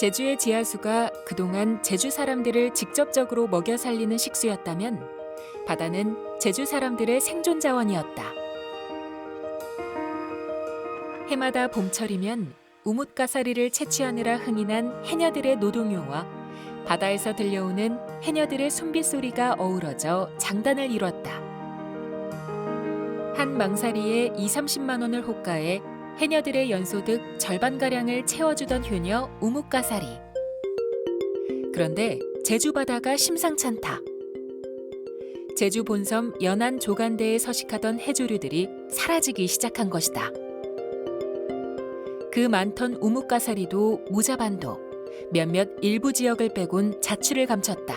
제주의 지하수가 그동안 제주 사람들을 직접적으로 먹여 살리는 식수였다면 바다는 제주 사람들의 생존 자원이었다. 해마다 봄철이면 우뭇가사리를 채취하느라 흥이 난 해녀들의 노동요와 바다에서 들려오는 해녀들의 숨빗소리가 어우러져 장단을 이뤘다. 한 망사리에 2, 30만 원을 호가해 해녀들의 연소득 절반가량을 채워주던 효녀 우뭇가사리. 그런데 제주 바다가 심상찮다. 제주 본섬 연안 조간대에 서식하던 해조류들이 사라지기 시작한 것이다. 그 많던 우뭇가사리도 모자반도 몇몇 일부 지역을 빼곤 자취를 감췄다.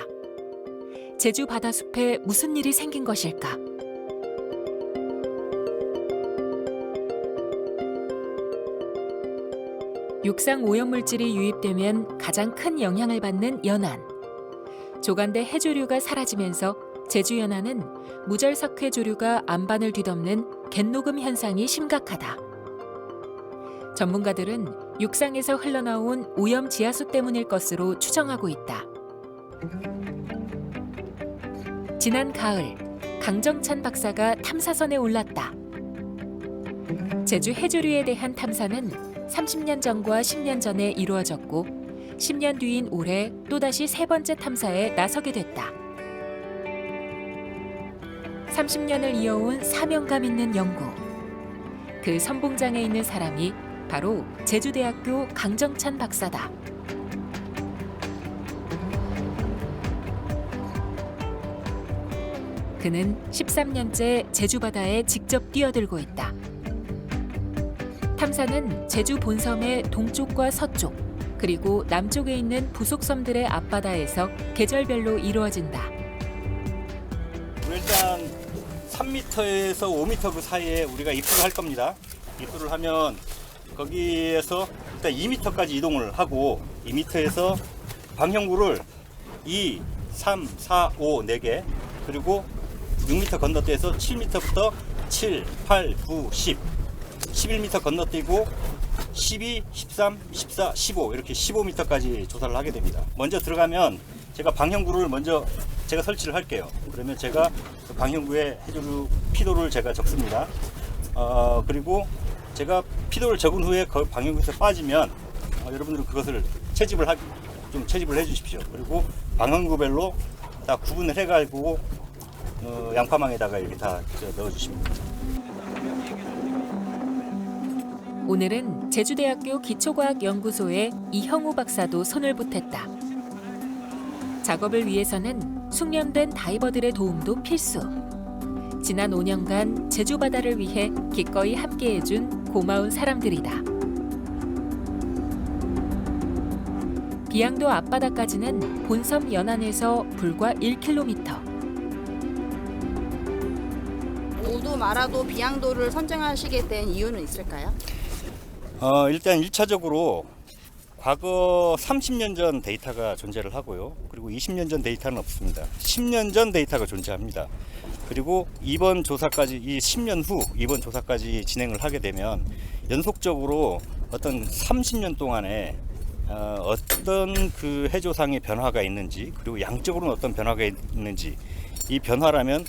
제주 바다숲에 무슨 일이 생긴 것일까? 육상 오염물질이 유입되면 가장 큰 영향을 받는 연안. 조간대 해조류가 사라지면서 제주 연안은 무절석회 조류가 안반을 뒤덮는 갯녹음 현상이 심각하다. 전문가들은 육상에서 흘러나온 오염 지하수 때문일 것으로 추정하고 있다. 지난 가을 강정찬 박사가 탐사선에 올랐다. 제주 해조류에 대한 탐사는 30년 전과 10년 전에 이루어졌고 10년 뒤인 올해 또다시 세 번째 탐사에 나서게 됐다. 30년을 이어온 사명감 있는 연구. 그 선봉장에 있는 사람이 바로 제주대학교 강정찬 박사다. 그는 13년째 제주 바다에 직접 뛰어들고 있다. 탐사는 제주 본섬의 동쪽과 서쪽, 그리고 남쪽에 있는 부속섬들의 앞바다에서 계절별로 이루어진다. 일단 3m에서 5m 그 사이에 우리가 입수를 할 겁니다. 입수를 하면 거기에서 일단 2m까지 이동을 하고 2m에서 방형구를 2, 3, 4, 5, 4개 그리고 6m 건너뛰어서 7m부터 7, 8, 9, 10, 11m 건너뛰고 12, 13, 14, 15 이렇게 15m까지 조사를 하게 됩니다. 먼저 들어가면 제가 방형구를 먼저 제가 설치를 할게요. 그러면 제가 그 방형구에 해조류 피도를 제가 적습니다. 어, 그리고 제가 피도를 적은 후에 그 방형구에서 빠지면 어, 여러분들은 그것을 채집을 하, 좀 채집을 해 주십시오. 그리고 방형구별로 다 구분을 해가지고 어, 양파망에다가 이렇게 다 저, 넣어 주십니다. 오늘은 제주대학교 기초과학연구소의 이형우 박사도 손을 보탰다. 작업을 위해서는 숙련된 다이버들의 도움도 필수. 지난 5년간 제주 바다를 위해 기꺼이 함께해준 고마운 사람들이다. 비양도 앞바다까지는 본섬 연안에서 불과 1km. 모두 마라도 비양도를 선정하시게 된 이유는 있을까요? 어, 일단 1차적으로 과거 30년 전 데이터가 존재를 하고요. 그리고 20년 전 데이터는 없습니다. 10년 전 데이터가 존재합니다. 그리고 이번 조사까지 이 10년 후 이번 조사까지 진행을 하게 되면 연속적으로 어떤 30년 동안에 어, 어떤 그 해조상의 변화가 있는지 그리고 양적으로는 어떤 변화가 있는지 이 변화라면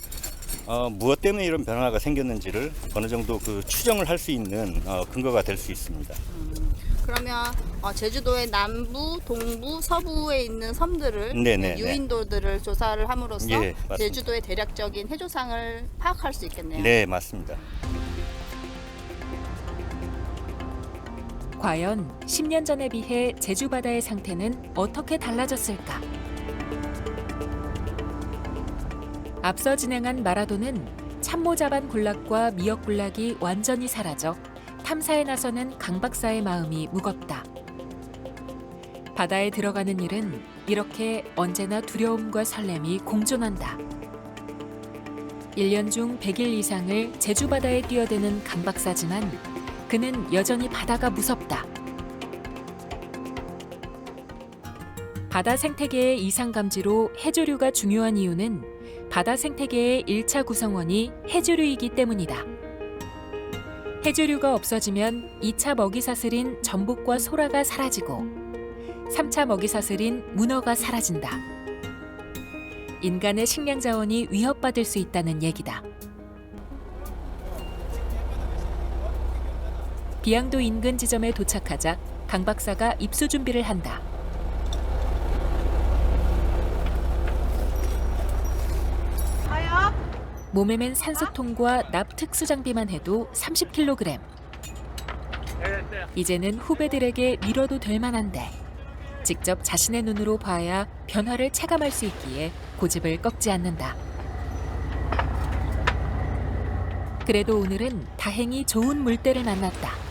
어, 무엇 때문에 이런 변화가 생겼는지를 어느 정도 그 추정을 할 수 있는 어, 근거가 될 수 있습니다. 그러면 어, 제주도의 남부, 동부, 서부에 있는 섬들을 네네, 유인도들을 조사를 함으로써 예, 맞습니다. 제주도의 대략적인 해조상을 파악할 수 있겠네요. 네, 맞습니다. 과연 10년 전에 비해 제주 바다의 상태는 어떻게 달라졌을까? 앞서 진행한 마라도는 참모자반 군락과 미역 군락이 완전히 사라져 탐사에 나서는 강 박사의 마음이 무겁다. 바다에 들어가는 일은 이렇게 언제나 두려움과 설렘이 공존한다. 1년 중 100일 이상을 제주 바다에 뛰어드는 강 박사지만 그는 여전히 바다가 무섭다. 바다 생태계의 이상 감지로 해조류가 중요한 이유는 바다 생태계의 1차 구성원이 해조류이기 때문이다. 해조류가 없어지면 2차 먹이 사슬인 전복과 소라가 사라지고 삼차 먹이 사슬인 문어가 사라진다. 인간의 식량 자원이 위협받을 수 있다는 얘기다. 비양도 인근 지점에 도착하자 강 박사가 입수 준비를 한다. 몸에 맨 산소통과 납 특수 장비만 해도 30kg. 이제는 후배들에게 밀어도 될 만한데 직접 자신의 눈으로 봐야 변화를 체감할 수 있기에 고집을 꺾지 않는다. 그래도 오늘은 다행히 좋은 물때를 만났다.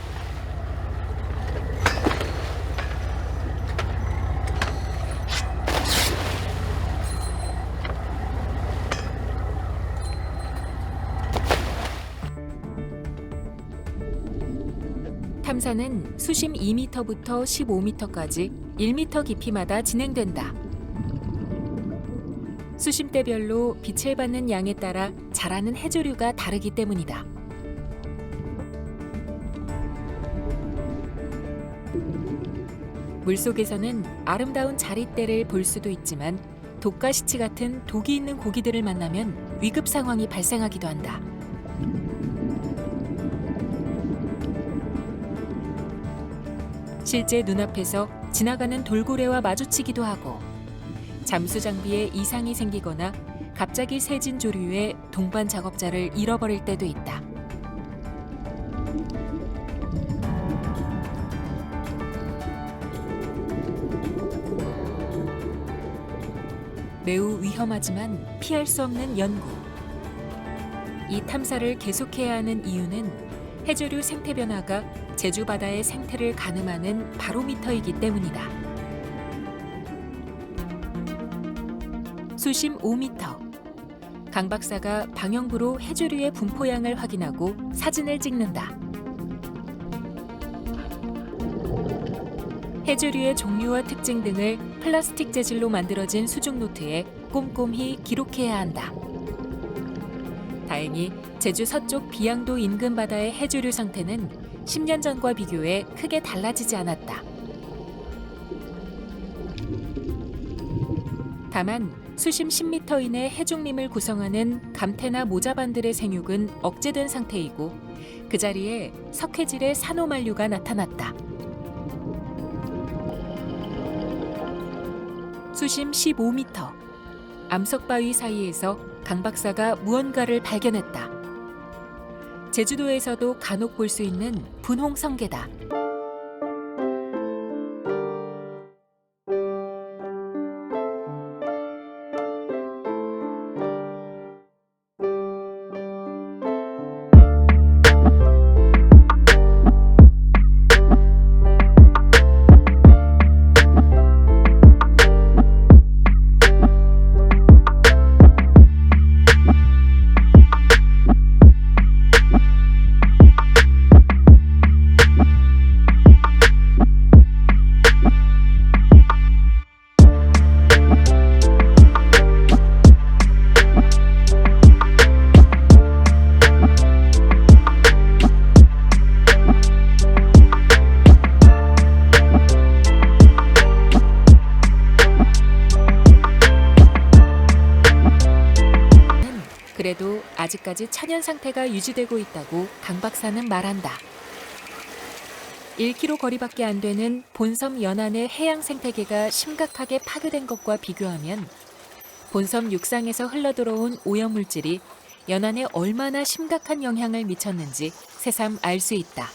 탐사는 수심 2m부터 15m까지 1m 깊이마다 진행된다. 수심대별로 빛을 받는 양에 따라 자라는 해조류가 다르기 때문이다. 물속에서는 아름다운 자릿대를 볼 수도 있지만 독가시치 같은 독이 있는 고기들을 만나면 위급 상황이 발생하기도 한다. 실제 눈앞에서 지나가는 돌고래와 마주치기도 하고 잠수 장비에 이상이 생기거나 갑자기 새진 조류에 동반 작업자를 잃어버릴 때도 있다. 매우 위험하지만 피할 수 없는 연구. 이 탐사를 계속해야 하는 이유는 해조류 생태 변화가 제주 바다의 생태를 가늠하는 바로미터이기 때문이다. 수심 5m. 강 박사가 방영부로 해조류의 분포량을 확인하고 사진을 찍는다. 해조류의 종류와 특징 등을 플라스틱 재질로 만들어진 수중 노트에 꼼꼼히 기록해야 한다. 다행히 제주 서쪽 비양도 인근 바다의 해조류 상태는 10년 전과 비교해 크게 달라지지 않았다. 다만 수심 10m 이내 해중림을 구성하는 감태나 모자반들의 생육은 억제된 상태이고 그 자리에 석회질의 산호만류가 나타났다. 수심 15m 암석바위 사이에서 강 박사가 무언가를 발견했다. 제주도에서도 간혹 볼 수 있는 분홍성게다. 그래도 아직까지 천연 상태가 유지되고 있다고 강 박사는 말한다. 1km 거리밖에 안 되는 본섬 연안의 해양 생태계가 심각하게 파괴된 것과 비교하면 본섬 육상에서 흘러들어온 오염물질이 연안에 얼마나 심각한 영향을 미쳤는지 새삼 알 수 있다.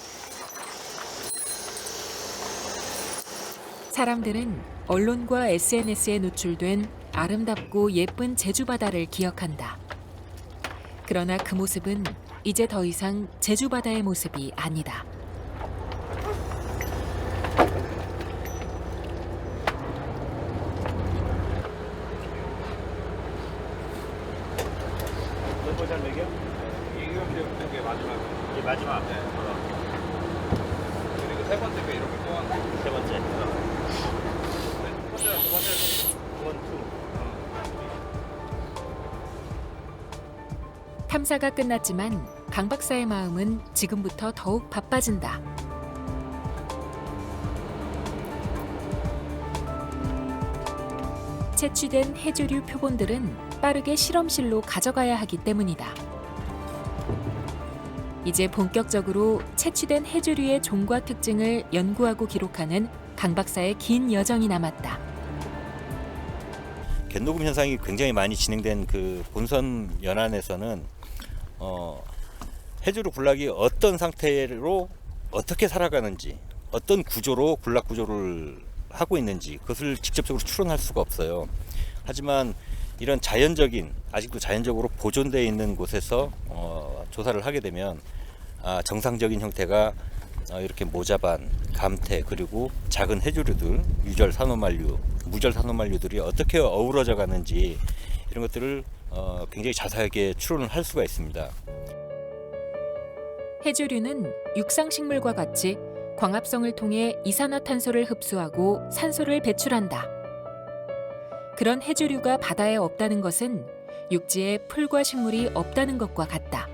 사람들은 언론과 SNS에 노출된 아름답고 예쁜 제주 바다를 기억한다. 그러나 그 모습은 이제 더 이상 제주 바다의 모습이 아니다. 마지막. 네. 그리고 세 번째 게 이렇게 뽑았는데 세 번째 첫 번째랑 두 번째 탐사가 끝났지만 강 박사의 마음은 지금부터 더욱 바빠진다. 채취된 해조류 표본들은 빠르게 실험실로 가져가야 하기 때문이다. 이제 본격적으로 채취된 해조류의 종과 특징을 연구하고 기록하는 강 박사의 긴 여정이 남았다. 갯녹음 현상이 굉장히 많이 진행된 그 본선 연안에서는 어, 해조류 군락이 어떤 상태로 어떻게 살아가는지 어떤 구조로 군락 구조를 하고 있는지 그것을 직접적으로 추론할 수가 없어요. 하지만 이런 자연적인 아직도 자연적으로 보존되어 있는 곳에서 어, 조사를 하게 되면 아, 정상적인 형태가 어, 이렇게 모자반, 감태 그리고 작은 해조류들, 유절 산호만류, 무절 산호만류들이 어떻게 어우러져 가는지 이런 것들을 어, 굉장히 자세하게 추론을 할 수가 있습니다. 해조류는 육상식물과 같이 광합성을 통해 이산화탄소를 흡수하고 산소를 배출한다. 그런 해조류가 바다에 없다는 것은 육지에 풀과 식물이 없다는 것과 같다.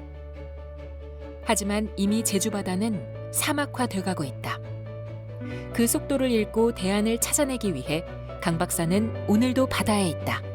하지만 이미 제주 바다는 사막화돼 가고 있다. 그 속도를 읽고 대안을 찾아내기 위해 강 박사는 오늘도 바다에 있다.